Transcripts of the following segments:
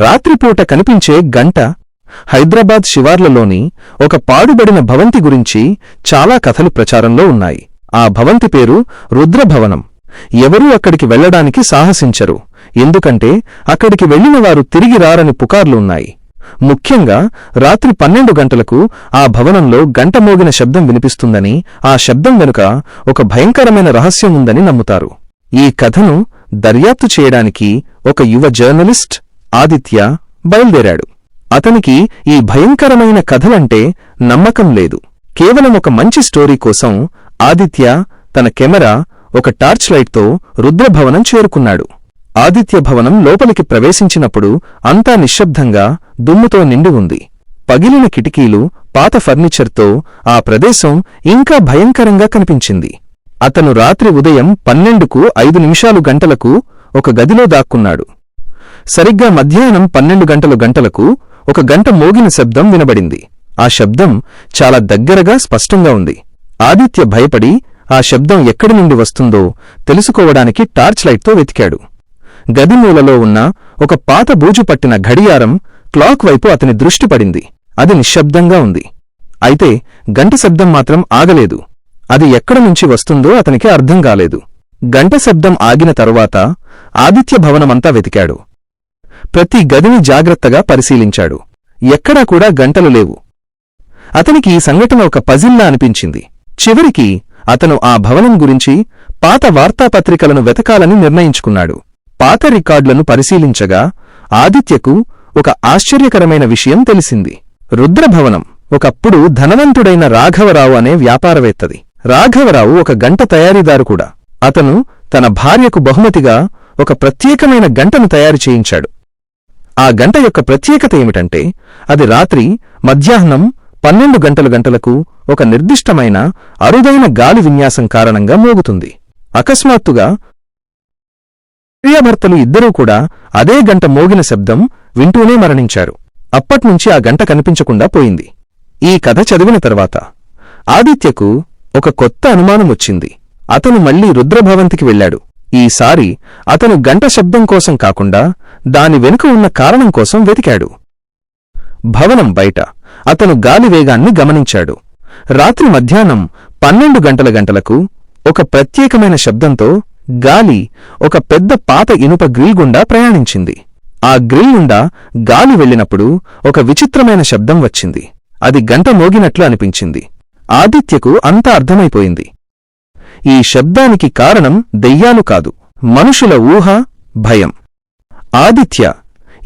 రాత్రిపూట కనిపించే గంట హైదరాబాద్ శివార్లలోని ఒక పాడుబడిన భవంతి గురించి చాలా కథలు ప్రచారంలో ఉన్నాయి. ఆ భవంతి పేరు రుద్రభవనం. ఎవరూ అక్కడికి వెళ్ళడానికి సాహసించరు. ఎందుకంటే అక్కడికి వెళ్ళిన వారు తిరిగి రారని పుకార్లు ఉన్నాయి. ముఖ్యంగా రాత్రి పన్నెండు గంటలకు ఆ భవనంలో గంట మోగిన శబ్దం వినిపిస్తుందని ఆ శబ్దం వెనుక ఒక భయంకరమైన రహస్యం ఉందని నమ్ముతారు. ఈ కథను దర్యాప్తు చేయడానికి ఒక యువ జర్నలిస్ట్ ఆదిత్య బయల్దేరాడు. అతనికి ఈ భయంకరమైన కథలంటే నమ్మకం లేదు. కేవలం ఒక మంచి స్టోరీ కోసం ఆదిత్య తన కెమెరా ఒక టార్చ్ లైట్తో రుద్రభవనం చేరుకున్నాడు. ఆదిత్య భవనం లోపలికి ప్రవేశించినప్పుడు అంతా నిశ్శబ్దంగా దుమ్ముతో నిండి ఉంది. పగిలిన కిటికీలు పాత ఫర్నిచర్తో ఆ ప్రదేశం ఇంకా భయంకరంగా కనిపించింది. అతను రాత్రి ఉదయం పన్నెండుకు ఐదు నిమిషాలు గంటలకు ఒక గదిలో దాక్కున్నాడు. సరిగ్గా మధ్యాహ్నం పన్నెండు గంటలు గంటలకు ఒక గంట మోగిన శబ్దం వినబడింది. ఆ శబ్దం చాలా దగ్గరగా స్పష్టంగా ఉంది. ఆదిత్య భయపడి ఆ శబ్దం ఎక్కడి నుండి వస్తుందో తెలుసుకోవడానికి టార్చ్ లైట్తో వెతికాడు. గదిమూలలో ఉన్న ఒక పాత బూజు పట్టిన ఘడియారం క్లాక్ వైపు అతని దృష్టి పడింది. అది నిశ్శబ్దంగా ఉంది. అయితే గంట శబ్దం మాత్రం ఆగలేదు. అది ఎక్కడ నుంచి వస్తుందో అతనికి అర్థం కాలేదు. గంట శబ్దం ఆగిన తరువాత ఆదిత్య భవనమంతా వెతికాడు. ప్రతి గదిని జాగ్రత్తగా పరిశీలించాడు. ఎక్కడా కూడా గంటలు లేవు. అతనికి ఈ సంఘటన ఒక పజిల్లా అనిపించింది. చివరికి అతను ఆ భవనం గురించి పాత వార్తాపత్రికలను వెతకాలని నిర్ణయించుకున్నాడు. పాత రికార్డులను పరిశీలించగా ఆదిత్యకు ఒక ఆశ్చర్యకరమైన విషయం తెలిసింది. రుద్రభవనం ఒకప్పుడు ధనవంతుడైన రాఘవరావు అనే వ్యాపారవేత్తది. రాఘవరావు ఒక గంట తయారీదారు కూడా. అతను తన భార్యకు బహుమతిగా ఒక ప్రత్యేకమైన గంటను తయారు చేయించాడు. ఆ గంట యొక్క ప్రత్యేకత ఏమిటంటే అది రాత్రి మధ్యాహ్నం పన్నెండు గంటలు గంటలకు ఒక నిర్దిష్టమైన అరుదైన గాలి విన్యాసం కారణంగా మోగుతుంది. అకస్మాత్తుగా ప్రియభర్తలు ఇద్దరూ కూడా అదే గంట మోగిన శబ్దం వింటూనే మరణించారు. అప్పట్నుంచి ఆ గంట కనిపించకుండా పోయింది. ఈ కథ చదివిన తర్వాత ఆదిత్యకు ఒక కొత్త అనుమానం వచ్చింది. అతను మళ్ళీ రుద్రభవంతికి వెళ్ళాడు. ఈసారి అతను గంట శబ్దం కోసం కాకుండా దాని వెనుక ఉన్న కారణం కోసం వెతికాడు. భవనం బయట అతను గాలి వేగాన్ని గమనించాడు. రాత్రి మధ్యాహ్నం పన్నెండు గంటల గంటలకు ఒక ప్రత్యేకమైన శబ్దంతో గాలి ఒక పెద్ద పాత ఇనుప గ్రిల్ గుండా ప్రయాణించింది. ఆ గ్రిల్ గుండా గాలి వెళ్ళినప్పుడు ఒక విచిత్రమైన శబ్దం వచ్చింది. అది గంట మోగినట్లు అనిపించింది. ఆదిత్యకు అంతా అర్థమైపోయింది. ఈ శబ్దానికి కారణం దెయ్యాలు కాదు. మనుషుల ఊహ భయం. ఆదిత్య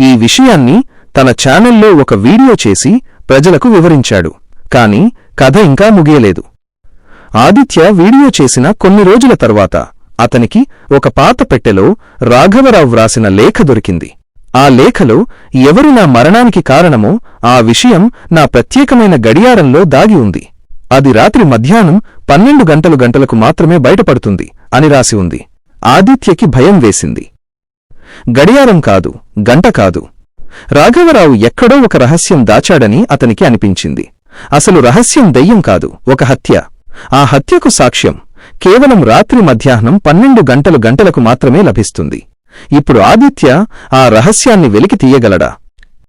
ఈ విషయాన్ని తన ఛానల్లో ఒక వీడియో చేసి ప్రజలకు వివరించాడు. కాని కథ ఇంకా ముగియలేదు. ఆదిత్య వీడియో చేసిన కొన్ని రోజుల తర్వాత అతనికి ఒక పాత పెట్టెలో రాఘవరావు వ్రాసిన లేఖ దొరికింది. ఆ లేఖలో ఎవరు నా మరణానికి కారణమో ఆ విషయం నా ప్రత్యేకమైన గడియారంలో దాగి ఉంది. అది రాత్రి మధ్యాహ్నం పన్నెండు గంటలు గంటలకు మాత్రమే బయటపడుతుంది అని రాసి ఉంది. ఆదిత్యకి భయం వేసింది. గడియారం కాదు గంట కాదు. రాఘవరావు ఎక్కడో ఒక రహస్యం దాచాడని అతనికి అనిపించింది. అసలు రహస్యం దెయ్యం కాదు ఒక హత్య. ఆ హత్యకు సాక్ష్యం కేవలం రాత్రి మధ్యాహ్నం పన్నెండు గంటలు గంటలకు మాత్రమే లభిస్తుంది. ఇప్పుడు ఆదిత్య ఆ రహస్యాన్ని వెలికి తీయగలడా?